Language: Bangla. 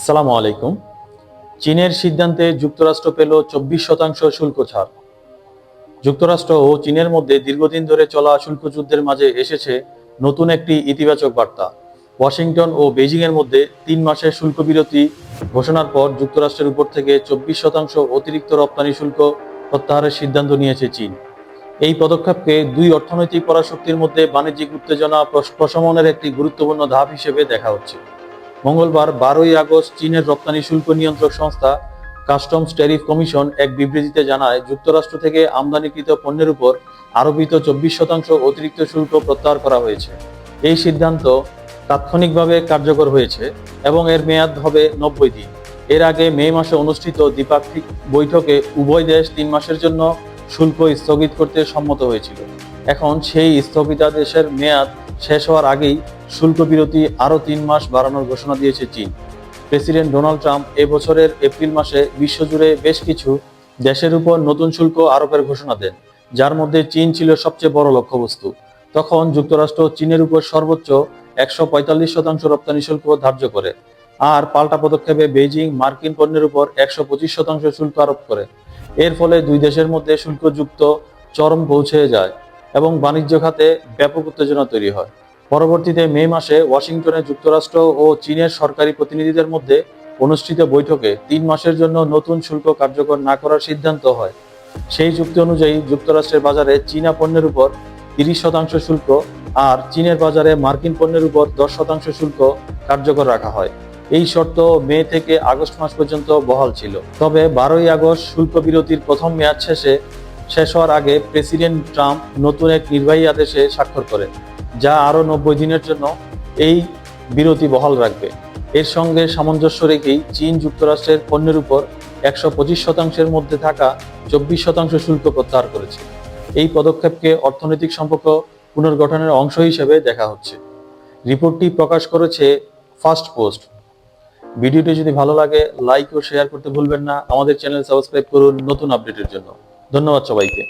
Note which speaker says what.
Speaker 1: আসসালামু আলাইকুম। চীনের সিদ্ধান্তে যুক্তরাষ্ট্র পেল চব্বিশ শতাংশ শুল্ক ছাড়। যুক্তরাষ্ট্র ও চীনের মধ্যে দীর্ঘদিন ধরে চলা শুল্ক যুদ্ধের মাঝে এসেছে নতুন একটি ইতিবাচক বার্তা। ওয়াশিংটন ও বেজিং এর মধ্যে তিন মাসের শুল্ক বিরতি ঘোষণার পর যুক্তরাষ্ট্রের উপর থেকে চব্বিশ শতাংশ অতিরিক্ত রপ্তানি শুল্ক প্রত্যাহারের সিদ্ধান্ত নিয়েছে চীন। এই পদক্ষেপকে দুই অর্থনৈতিক পরাশক্তির মধ্যে বাণিজ্যিক উত্তেজনা প্রশমনের একটি গুরুত্বপূর্ণ ধাপ হিসেবে দেখা হচ্ছে। মঙ্গলবার বারোই আগস্ট চীনের রপ্তানি শুল্ক নিয়ন্ত্রক সংস্থা কাস্টমস ট্যারিফ কমিশন এক বিবৃতিতে জানায়, যুক্তরাষ্ট্র থেকে আমদানিকৃত পণ্যের উপর আরোপিত চব্বিশ শতাংশ অতিরিক্ত শুল্ক প্রত্যাহার করা হয়েছে। এই সিদ্ধান্ত তাৎক্ষণিকভাবে কার্যকর হয়েছে এবং এর মেয়াদ হবে নব্বই দিন। এর আগে মে মাসে অনুষ্ঠিত দ্বিপাক্ষিক বৈঠকে উভয় দেশ তিন মাসের জন্য শুল্ক স্থগিত করতে সম্মত হয়েছিল। এখন সেই স্থগিতাদেশের মেয়াদ শেষ হওয়ার আগেই শুল্ক বিরতি আরও তিন মাস বাড়ানোর ঘোষণা দিয়েছে চীন। প্রেসিডেন্ট ডোনাল্ড ট্রাম্প এবছরের এপ্রিল মাসে বিশ্বজুড়ে বেশ কিছু দেশের উপর নতুন শুল্ক আরোপের ঘোষণা দেন, যার মধ্যে চীন ছিল সবচেয়ে বড় লক্ষ্যবস্তু। তখন যুক্তরাষ্ট্র চীনের উপর সর্বোচ্চ একশো পঁয়তাল্লিশ শতাংশ রপ্তানি শুল্ক ধার্য করে, আর পাল্টা পদক্ষেপে বেইজিং মার্কিন পণ্যের উপর একশো পঁচিশ শতাংশ শুল্ক আরোপ করে। এর ফলে দুই দেশের মধ্যে শুল্কযুক্ত চরম পৌঁছে যায়। এবং বাণিজ্য খাতে ব্যাপক উত্তেজনা তৈরি হয়। পরবর্তীতে মে মাসে ওয়াশিংটনে যুক্তরাষ্ট্র ও চীনের সরকারি প্রতিনিধিদের মধ্যে অনুষ্ঠিত বৈঠকে তিন মাসের জন্য নতুন শুল্ক কার্যকর না করার সিদ্ধান্ত হয়। সেই চুক্তি অনুযায়ী যুক্তরাষ্ট্রের বাজারে চীনা পণ্যের উপর তিরিশ শতাংশ শুল্ক আর চীনের বাজারে মার্কিন পণ্যের উপর দশ শতাংশ শুল্ক কার্যকর রাখা হয়। এই শর্ত মে থেকে আগস্ট মাস পর্যন্ত বহাল ছিল। তবে বারোই আগস্ট শুল্ক বিরতির প্রথম মেয়াদ শেষে শেষ হওয়ার আগে প্রেসিডেন্ট ট্রাম্প নতুন এক নির্বাহী আদেশে স্বাক্ষর করেন, যা আরও নব্বই দিনের জন্য এই বিরতি বহাল রাখবে। এর সঙ্গে সামঞ্জস্য রেখেই চীন যুক্তরাষ্ট্রের পণ্যের উপর একশো পঁচিশ শতাংশের মধ্যে থাকা চব্বিশ শতাংশ শুল্ক প্রত্যাহার করেছে। এই পদক্ষেপকে অর্থনৈতিক সম্পর্ক পুনর্গঠনের অংশ হিসেবে দেখা হচ্ছে। রিপোর্টটি প্রকাশ করেছে ফার্স্ট পোস্ট। ভিডিওটি যদি ভালো লাগে, লাইক ও শেয়ার করতে ভুলবেন না। আমাদের চ্যানেল সাবস্ক্রাইব করুন নতুন আপডেটের জন্য। ধন্যবাদ সবাইকে।